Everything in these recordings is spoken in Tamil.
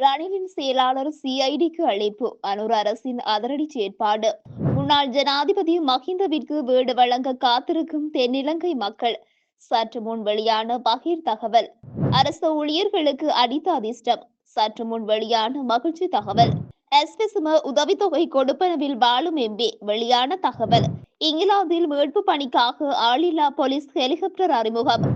ரணிலின் செயலாளர் சிஐடிக்கு அழைப்பு. அனுர் அரசின் அதிரடி செயற்பாடு. முன்னாள் ஜனாதிபதி மஹிந்தவிற்கு வீடு வழங்க காத்திருக்கும் தென்னிலங்கை மக்கள். சற்று முன் வெளியான பகிர் தகவல். அரசு ஊழியர்களுக்கு அடித்த அதிர்ஷ்டம். சற்று முன் வெளியான மகிழ்ச்சி தகவல். எஸ்பிசும உதவித்தொகை கொடுப்பனவில் வாழும் எம்பி வெளியான தகவல். இங்கிலாந்தில் மீட்பு பணிக்காக ஆளில்லா போலீஸ் ஹெலிகாப்டர் அறிமுகம்.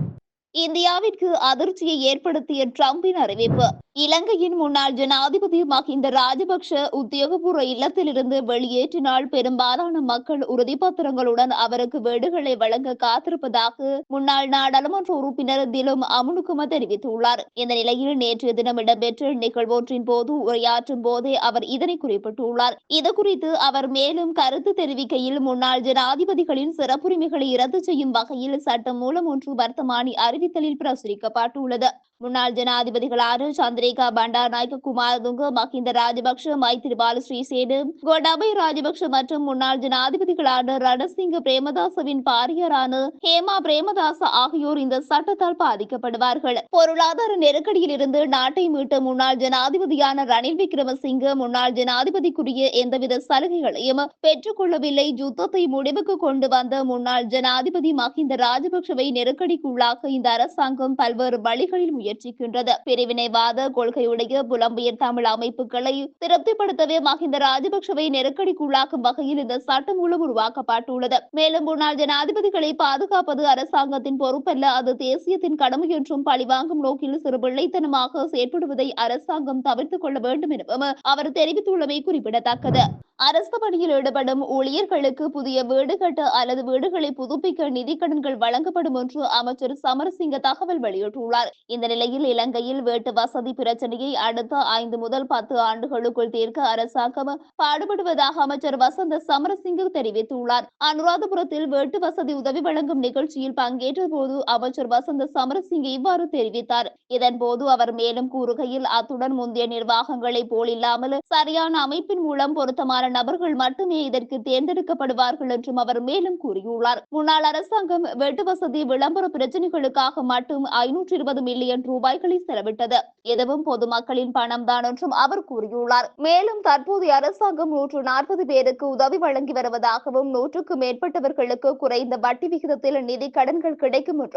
இந்தியாவிற்கு அதிர்ச்சியை ஏற்படுத்திய டிரம்பின் அறிவிப்பு. இலங்கையின் முன்னாள் ஜனாதிபதி மஹிந்த ராஜபக்ஷ உத்தியோகபூர்வ இல்லத்திலிருந்து வெளியேற்றினால் பெரும்பாலான மக்கள் உறுதிப்பத்திரங்களுடன் அவருக்கு வீடுகளை வழங்க காத்திருப்பதாக முன்னாள் நாடாளுமன்ற உறுப்பினர் திலும் அமுனுக்கும தெரிவித்துள்ளார். இந்த நிலையில் நேற்றைய தினம் இடம்பெற்ற நிகழ்வொன்றின் போது உரையாற்றும் போதே அவர் இதனை குறிப்பிட்டுள்ளார். இது குறித்து அவர் மேலும் கருத்து தெரிவிக்கையில் முன்னாள் ஜனாதிபதிகளின் சிறப்புரிமைகளை ரத்து செய்யும் வகையில் சட்டம் மூலம் ஒன்று வர்த்தமானி அறிவித்தலில் பிரசுரிக்கப்பட்டுள்ளது. முன்னாள் ஜனாதிபதிகளான சந்திரிகா பண்டாரநாயக்க குமாரதுங்க மஹிந்த ராஜபக்ஷ மைத்திரிபால ஸ்ரீசேனு கோடபய ராஜபக்ஷ மற்றும் முன்னாள் ஜனாதிபதிகளான ரணசிங்க பிரேமதாசவின் பாரியரான ஹேமா பிரேமதாச ஆகியோர் இந்த சட்டத்தால் பாதிக்கப்படுவார்கள். பொருளாதார நெருக்கடியில் இருந்து நாட்டை மீட்ட முன்னாள் ஜனாதிபதியான ரணில் விக்ரமசிங்க முன்னாள் ஜனாதிபதிக்குரிய எந்தவித சலுகைகளையும் பெற்றுக்கொள்ளவில்லை. யுத்தத்தை முடிவுக்கு கொண்டு வந்த முன்னாள் ஜனாதிபதி மஹிந்த ராஜபக்ஷவை நெருக்கடிக்குள்ளாக இந்த அரசாங்கம் பல்வேறு வழிகளில் முயற்சிக்கின்றது பிரிவினைவாத கொள்கையுடைய புலம்பெயர் தமிழ் அமைப்புகளை திருப்திப்படுத்தவே மஹிந்த ராஜபக்ஷவை நெருக்கடிக்குள்ளாக்கும் வகையில் இந்த சட்டம் மூலம் உருவாக்கப்பட்டுள்ளது. மேலும் முன்னாள் ஜனாதிபதிகளை பாதுகாப்பது அரசாங்கத்தின் பொறுப்பல்ல. அது தேசியத்தின் கடமை என்றும் பழிவாங்கும் நோக்கில் சிறு பிள்ளைத்தனமாக செயற்படுவதை அரசாங்கம் தவிர்த்துக் கொள்ள வேண்டும் எனவும் அவர் தெரிவித்துள்ளமை குறிப்பிடத்தக்கது. அரசு பணியில் ஈடுபடும் ஊழியர்களுக்கு புதிய வீடு கட்ட அல்லது வீடுகளை புதுப்பிக்க நிதி கடன்கள் வழங்கப்படும் என்று அமைச்சர் சமரசிங்க தகவல் வெளியிட்டுள்ளார். இந்த நிலையில் இலங்கையில் வீட்டு வசதி பிரச்சனையை அடுத்த ஐந்து முதல் பத்து ஆண்டுகளுக்குள் தீர்க்க அரசாங்கம் பாடுபடுவதாக அமைச்சர் வசந்த சமரசிங்க தெரிவித்துள்ளார். அனுராதபுரத்தில் வீட்டு வசதி உதவி வழங்கும் நிகழ்ச்சியில் பங்கேற்ற போது அமைச்சர் வசந்த சமரசிங்க இவ்வாறு தெரிவித்தார். இதன் போது அவர் மேலும் கூறுகையில் அத்துடன் முந்தைய நிர்வாகங்களை போல் இல்லாமல் சரியான அமைப்பின் மூலம் பொருத்தமான நபர்கள் மட்டுமே இதற்கு தேர்ந்தெடுக்கப்படுவார்கள் என்றும் அவர் மேலும் கூறியுள்ளார். முன்னாள் அரசாங்கம் வெட்டு வசதி விளம்பர பிரச்சனைகளுக்காக மட்டும் ஐநூற்றி இருபது மில்லியன் ரூபாய்களை செலவிட்டது. எதுவும் பொதுமக்களின் பணம் தான் என்றும் அவர் கூறியுள்ளார். மேலும் தற்போதைய அரசாங்கம் நூற்று நாற்பது பேருக்கு உதவி வழங்கி வருவதாகவும் நூற்றுக்கும் மேற்பட்டவர்களுக்கு குறைந்த வட்டி விகிதத்தில் நிதி கடன்கள் கிடைக்கும் என்றும்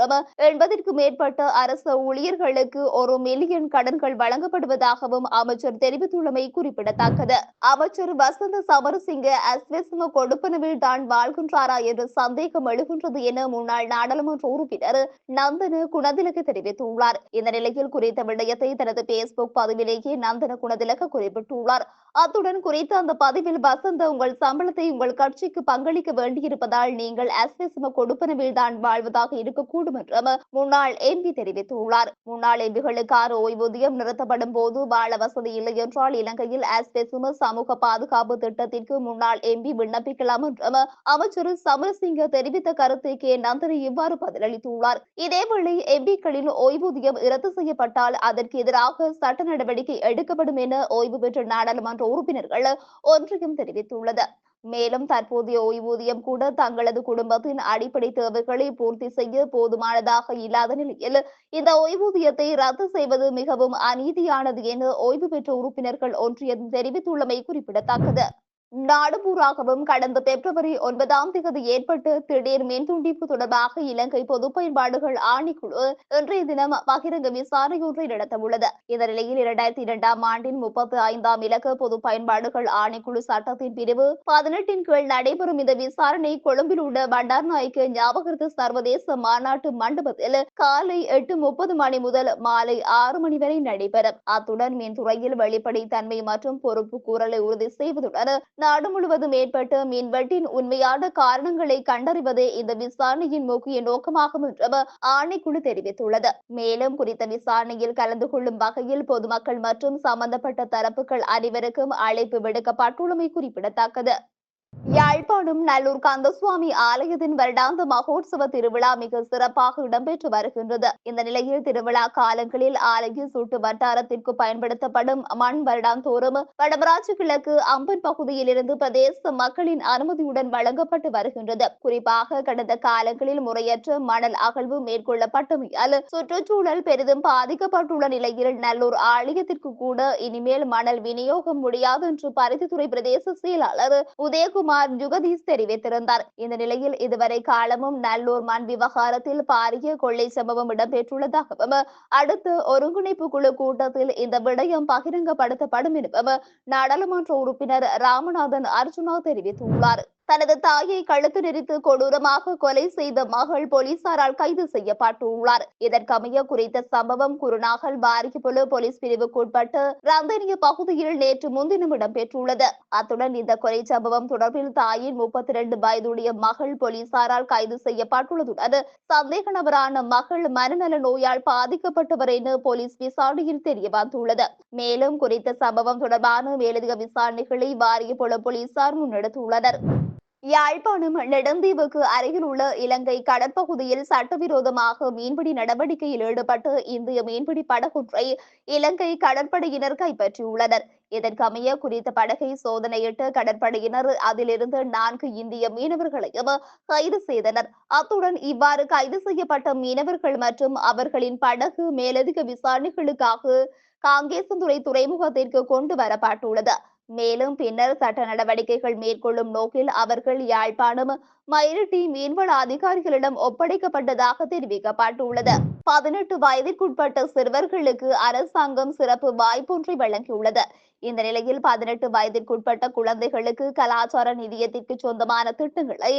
எண்பதற்கு மேற்பட்ட அரசு ஊழியர்களுக்கு ஒரு மில்லியன் கடன்கள் வழங்கப்படுவதாகவும் அமைச்சர் தெரிவித்துள்ளமை குறிப்பிடத்தக்கது. அமைச்சர் வசந்த சமரசிங்க அஸ்வெஸ்ம கொடுப்பனவில் தான் வாழ்கின்றாரா என்ற சந்தேகம் எழுகின்றது என முன்னாள் நாடாளுமன்ற உறுப்பினர் நந்தன குணதிலக தெரிவித்துள்ளார். இந்த நிலையில் குறித்த விடயத்தை தனது பேஸ்புக் பதிவிலேயே நந்தன குணதிலக குறிப்பிட்டுள்ளார். அத்துடன் குறித்த அந்த பதிவில் வசந்த உங்கள் சம்பளத்தை உங்கள் கட்சிக்கு பங்களிக்க வேண்டியிருப்பதால் நீங்கள் அஸ்வசிம கொடுப்பனவில் தான் வாழ்வதாக இருக்கக்கூடும் என்றும் முன்னாள் எம்பி தெரிவித்துள்ளார். முன்னாள் எம்பிகளுக்கான ஓய்வூதியம் நிறுத்தப்படும் போது வாழ வசதி இல்லை என்றால் இலங்கையில் அஸ்வசிம சமூக பாதுகாப்பு திட்டத்திற்கு முன்னாள் எம்பி விண்ணப்பிக்கலாம் என்றும் அமைச்சர் சமரசிங்க தெரிவித்த கருத்துக்கே நந்தனி இவ்வாறு பதிலளித்துள்ளார். இதேவேளை எம்பிக்களின் ஓய்வூதியம் ரத்து செய்யப்பட்டால் அதற்கு எதிராக சட்ட நடவடிக்கை எடுக்கப்படும் என ஓய்வு பெற்ற நாடாளுமன்ற உறுப்பினர்கள் ஒன்றியம் தெரிவித்துள்ளது. மேலும் தற்போதைய ஓய்வூதியம் கூட தங்களது குடும்பத்தின் அடிப்படை தேவைகளை பூர்த்தி செய்ய போதுமானதாக இல்லாத நிலையில் இந்த ஓய்வூதியத்தை ரத்து செய்வது மிகவும் அநீதியானது என ஓய்வு பெற்ற உறுப்பினர்கள் ஒன்றியம் தெரிவித்துள்ளமை குறிப்பிடத்தக்கது. நாடுபூராகவும் கடந்த பிப்ரவரி ஒன்பதாம் தேதி ஏற்பட்ட திடீர் மின் துண்டிப்பு தொடர்பாக இலங்கை பொது பயன்பாடுகள் ஆணைக்குழு இன்றைய தினம் பகிரங்க விசாரணையொன்றை நடத்தவுள்ளது. இந்த நிலையில் இரண்டாயிரத்தி இரண்டாம் ஆண்டின் முப்பத்தி ஐந்தாம் இலக்க பொது பயன்பாடுகள் ஆணைக்குழு சட்டத்தின் பிரிவு பதினெட்டின் கீழ் நடைபெறும் இந்த விசாரணை கொழும்பில் உள்ள பண்டார் நாயக்க ஞாபகர்த்த சர்வதேச மாநாட்டு மண்டபத்தில் காலை எட்டு முப்பது மணி முதல் மாலை ஆறு மணி வரை நடைபெறும். அத்துடன் மின்துறையில் வெளிப்படைத்தன்மை மற்றும் பொறுப்பு கூறலை உறுதி செய்வதுடன் நாடு முழுவதும் ஏற்பட்ட மின்வெட்டின் உண்மையான காரணங்களை கண்டறிவதே இந்த விசாரணையின் முக்கிய நோக்கமாகும் என்றும் ஆணைக்குழு தெரிவித்துள்ளது. மேலும் குறித்த விசாரணையில் கலந்து கொள்ளும் வகையில் பொதுமக்கள் மற்றும் சம்பந்தப்பட்ட தரப்புகள் அனைவருக்கும் அழைப்பு விடுக்கப்பட்டுள்ளமை குறிப்பிடத்தக்கது. யாழ்ப்பாணம் நல்லூர் கந்தசுவாமி ஆலயத்தின் வருடாந்த மகோத்சவ திருவிழா மிக சிறப்பாக இடம்பெற்று வருகின்றது. இந்த நிலையில் திருவிழா காலங்களில் ஆலய சூட்டு வட்டாரத்திற்கு பயன்படுத்தப்படும் மண் வருடாந்தோறும் வடமராட்சி கிழக்கு அம்பன் பகுதியில் இருந்து பிரதேச மக்களின் அனுமதியுடன் வழங்கப்பட்டு வருகின்றது. குறிப்பாக கடந்த காலங்களில் முறையற்ற மணல் அகழ்வு மேற்கொள்ளப்பட்டமையால் சுற்றுச்சூழல் பெரிதும் பாதிக்கப்பட்டுள்ள நிலையில் நல்லூர் ஆலயத்திற்கு கூட இனிமேல் மணல் விநியோகம் முடியாது என்று பருத்தித்துறை பிரதேச செயலாளர் உதயகுமார் ஜுகதீஷ் தெரிவித்திருந்தார் இந்த நிலையில் இதுவரை காலமும் நல்லூர் மண் விவகாரத்தில் பாரிய கொள்ளை சம்பவம் இடம்பெற்றுள்ளதாகவும் அடுத்து ஒருங்கிணைப்பு குழு கூட்டத்தில் இந்த விடயம் பகிரங்கப்படுத்தப்படும் எனவும் நாடாளுமன்ற உறுப்பினர் ராமநாதன் அர்ஜுனா தெரிவித்துள்ளார். தனது தாயை கழுத்து நெறித்து கொடூரமாக கொலை செய்த மகள் போலீசாரால் கைது செய்யப்பட்டுள்ளார். இதற்கமைய குறித்த சம்பவம் குருநாகல் பாரிக்குபுல போலீஸ் பிரிவுக்குட்பட்டு ரந்தனிய பகுதியில் நேற்று முன்தினம் இடம்பெற்றுள்ளது. அத்துடன் இந்த கொலை சம்பவம் தொடர்பில் தாயின் முப்பத்தி இரண்டு வயதுடைய மகள் போலீசாரால் கைது செய்யப்பட்டுள்ளதுடன் சந்தேக நபரான மகள் மனநல நோயால் பாதிக்கப்பட்டவர் என போலீஸ் விசாரணையில் தெரிய வந்துள்ளது. மேலும் குறித்த சம்பவம் தொடர்பான மேலதிக விசாரணைகளை வாரியபுல போலீசார் முன்னெடுத்துள்ளனர். யாழ்ப்பாணம் நெடுந்தீவுக்கு அருகில் உள்ள இலங்கை கடற்பகுதியில் சட்டவிரோதமாக மீன்பிடி நடவடிக்கையில் ஈடுபட்டு இந்திய மீன்பிடி படகொன்றை இலங்கை கடற்படையினர் கைப்பற்றியுள்ளனர். இதற்கமைய குறித்த படகை சோதனையிட்டு கடற்படையினர் அதிலிருந்து நான்கு இந்திய மீனவர்களையும் கைது செய்தனர். அத்துடன் இவ்வாறு கைது செய்யப்பட்ட மீனவர்கள் மற்றும் அவர்களின் படகு மேலதிக விசாரணைகளுக்காக காங்கேசந்துறை துறைமுகத்திற்கு கொண்டு வரப்பட்டுள்ளது. மேலும் பின்னர் சட்ட நடவடிக்கைகள் மேற்கொள்ளும் நோக்கில் அவர்கள் யாழ்ப்பாணம் மயிரட்டி மீன்வள அதிகாரிகளிடம் ஒப்படைக்கப்பட்டதாக தெரிவிக்கப்பட்டுள்ளது. பதினெட்டு வயதிற்குட்பட்ட சிறுவர்களுக்கு அரசாங்கம் சிறப்பு வாய்ப்பொன்றை வழங்கியுள்ளது. இந்த நிலையில் பதினெட்டு வயதிற்குட்பட்ட குழந்தைகளுக்கு கலாச்சார நிதியத்திற்கு சொந்தமான திட்டங்களை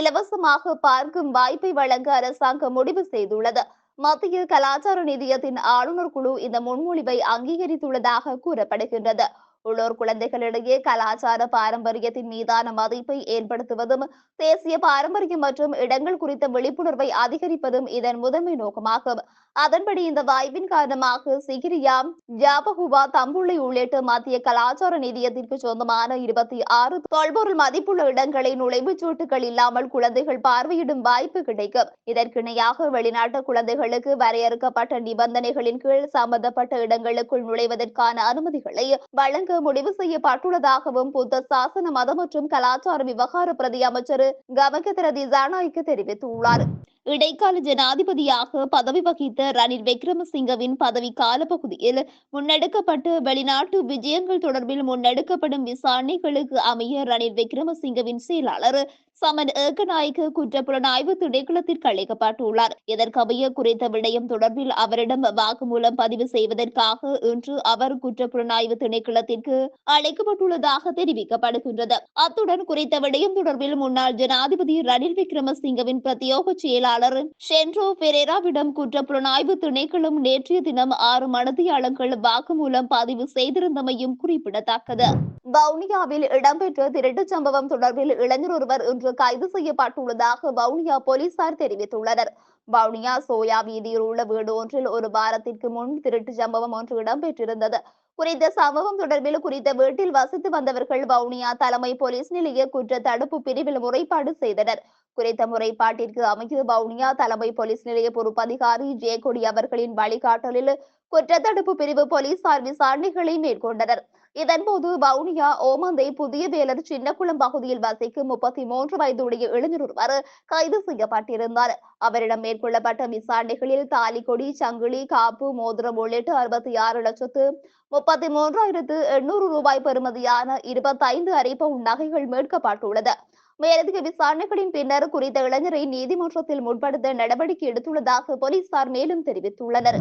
இலவசமாக பார்க்கும் வாய்ப்பை வழங்க அரசாங்கம் முடிவு செய்துள்ளது. மத்திய கலாச்சார நிதியத்தின் ஆளுநர் குழு இந்த முன்மொழிவை அங்கீகரித்துள்ளதாக கூறப்படுகின்றது. உள்ளூர் குழந்தைகளிடையே கலாச்சார பாரம்பரியத்தின் மீதான மதிப்பை ஏற்படுத்துவதும் தேசிய பாரம்பரியம் மற்றும் இடங்கள் குறித்த விழிப்புணர்வை அதிகரிப்பதும் இதன் முதன்மை நோக்கமாகும். அதன்படி இந்த வாய்ப்பின் காரணமாக சிகிரியா ஜாபகுவா தம்புள்ளி உள்ளிட்ட மத்திய கலாச்சார நிதியத்திற்கு சொந்தமான இருபத்தி ஆறு தொல்பொருள் மதிப்புள்ள இடங்களை நுழைவுச் சீட்டுகள் இல்லாமல் குழந்தைகள் பார்வையிடும் வாய்ப்பு கிடைக்கும். இதற்கிணையாக வெளிநாட்டு குழந்தைகளுக்கு வரையறுக்கப்பட்ட நிபந்தனைகளின் கீழ் சம்பந்தப்பட்ட இடங்களுக்குள் நுழைவதற்கான அனுமதிகளை வழங்க முடிவு செய்யப்பட்டுள்ளதாகவும் புத்த சாசன மதம் மற்றும் கலாச்சார விவகார பிரதி அமைச்சர் கமகதர திசாநாயக்க தெரிவித்துள்ளார். இடைக்கால ஜனாதிபதியாக பதவி வகித்த ரணில் விக்ரமசிங்கவின் பதவி காலப்பகுதியில் முன்னெடுக்கப்பட்ட வெளிநாட்டு விஜயங்கள் தொடர்பில் முன்னெடுக்கப்படும் விசாரணைகளுக்கு அமைய ரணில் விக்ரமசிங்கவின் செயலாளர் சமன் ஏகநாயக்க குற்றப்புலனாய்வு திணைக்களத்திற்கு அழைக்கப்பட்டுள்ளார் இதற்கமைய குறித்த விடயம் தொடர்பில் அவரிடம் வாக்குமூலம் பதிவு செய்வதற்காக இன்று அவர் குற்றப்புலனாய்வு திணைக்களத்திற்கு அழைக்கப்பட்டுள்ளதாக தெரிவிக்கப்படுகின்றது. அத்துடன் குறித்த விடயம் தொடர்பில் முன்னாள் ஜனாதிபதி ரணில் விக்ரமசிங்கவின் பிரத்யோக செயலாளர் ஷென்ரோ பெரேராவிடம் குற்றப்புலனாய்வு திணைக்களம் நேற்றைய தினம் ஆறு மனதியாளர்கள் வாக்குமூலம் பதிவு செய்திருந்தமையும் குறிப்பிடத்தக்கது. வவுனியாவில் இடம்பெற்ற திருட்டுச் சம்பவம் தொடர்பில் இளைஞர் ஒருவர் இன்று கைது செய்யப்பட்டுள்ளதாக வவுனியா போலீசார் தெரிவித்துள்ளனர். வவுனியா சோயா வீதியில் உள்ள வீடு ஒன்றில் ஒரு வாரத்திற்கு முன் திருட்டு சம்பவம் ஒன்று இடம்பெற்றிருந்தது. குறித்த சம்பவம் தொடர்பில் குறித்த வீட்டில் வசித்து வந்தவர்கள் வவுனியா தலைமை போலீஸ் நிலைய குற்ற தடுப்பு பிரிவில் முறைப்பாடு செய்தனர். குறித்த முறைப்பாட்டிற்கு அமைய வவுனியா தலைமை போலீஸ் நிலைய பொறுப்பதிகாரி ஜெயக்கொடி அவர்களின் வழிகாட்டலில் குற்றத்தடுப்பு பிரிவு போலீசார் விசாரணைகளை மேற்கொண்டனர். இதன்போது வவுனியா ஓமந்தை புதிய வேலர் சின்னக்குளம் பகுதியில் வசிக்கும் முப்பத்தி மூன்று வயதுடைய இளைஞர் ஒருவர் கைது செய்யப்பட்டிருந்தார். அவரிடம் மேற்கொள்ளப்பட்ட விசாரணைகளில் தாலிக்கொடி சங்கிலி காப்பு மோதிரம் உள்ளிட்ட அறுபத்தி ஆறு லட்சத்து முப்பத்தி மூன்றாயிரத்து எண்ணூறு ரூபாய் பெறுமதியான இருபத்தைந்து அரைப்பவுன் நகைகள் மீட்கப்பட்டுள்ளது. மேலதிக விசாரணைகளின் பின்னர் குறித்த இளைஞரை நீதிமன்றத்தில் முற்படுத்த நடவடிக்கை எடுத்துள்ளதாக போலீசார் மேலும் தெரிவித்துள்ளனர்.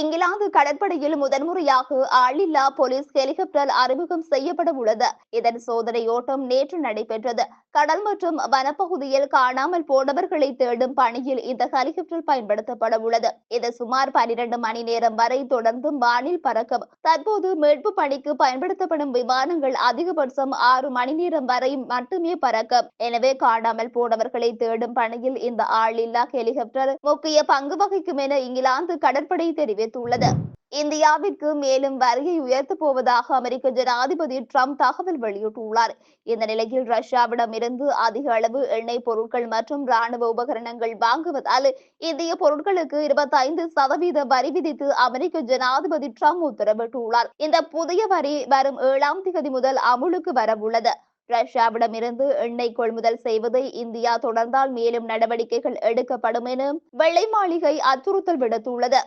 இங்கிலாந்து கடற்படையில் முதன்முறையாக ஆளில்லா போலீஸ் ஹெலிகாப்டர் அறிமுகம் செய்யப்பட உள்ளது. இதன் சோதனை ஓட்டம் நேற்று நடைபெற்றது. கடல் மற்றும் வனப்பகுதியில் காணாமல் போனவர்களை தேடும் பணியில் இந்த ஹெலிகாப்டர் பயன்படுத்தப்பட உள்ளது. இது சுமார் பனிரெண்டு மணி நேரம் வரை தொடர்ந்து வானில் பறக்கும். தற்போது மீட்பு பணிக்கு பயன்படுத்தப்படும் விமானங்கள் அதிகபட்சம் ஆறு மணி நேரம் வரை மட்டுமே பறக்கும். எனவே காணாமல் போனவர்களை தேடும் பணியில் இந்த ஆளில்லா ஹெலிகாப்டர் முக்கிய பங்கு வகிக்கும் என இங்கிலாந்து கடற்படை தெரிவித்துள்ளது. இந்தியாவிற்கு மேலும் வரியை உயர்த்தப் போவதாக அமெரிக்க ஜனாதிபதி ட்ரம்ப் தகவல் வெளியிட்டுள்ளார். இந்த நிலையில் ரஷ்யாவிடம் இருந்து அதிக அளவு எண்ணெய் பொருட்கள் மற்றும் ராணுவ உபகரணங்கள் வாங்குவதால் இந்திய பொருட்களுக்கு இருபத்தைந்து சதவீத வரி விதித்து அமெரிக்க ஜனாதிபதி ட்ரம்ப் உத்தரவிட்டுள்ளார். இந்த புதிய வரி வரும் ஏழாம் தேதி முதல் அமுலுக்கு வரவுள்ளது. ரஷ்யாவிடம் இருந்து எண்ணெய் கொள்முதல் செய்வதை இந்தியா தொடர்ந்தால் மேலும் நடவடிக்கைகள் எடுக்கப்படும் என வெள்ளை மாளிகை அச்சுறுத்தல் விடுத்துள்ளது.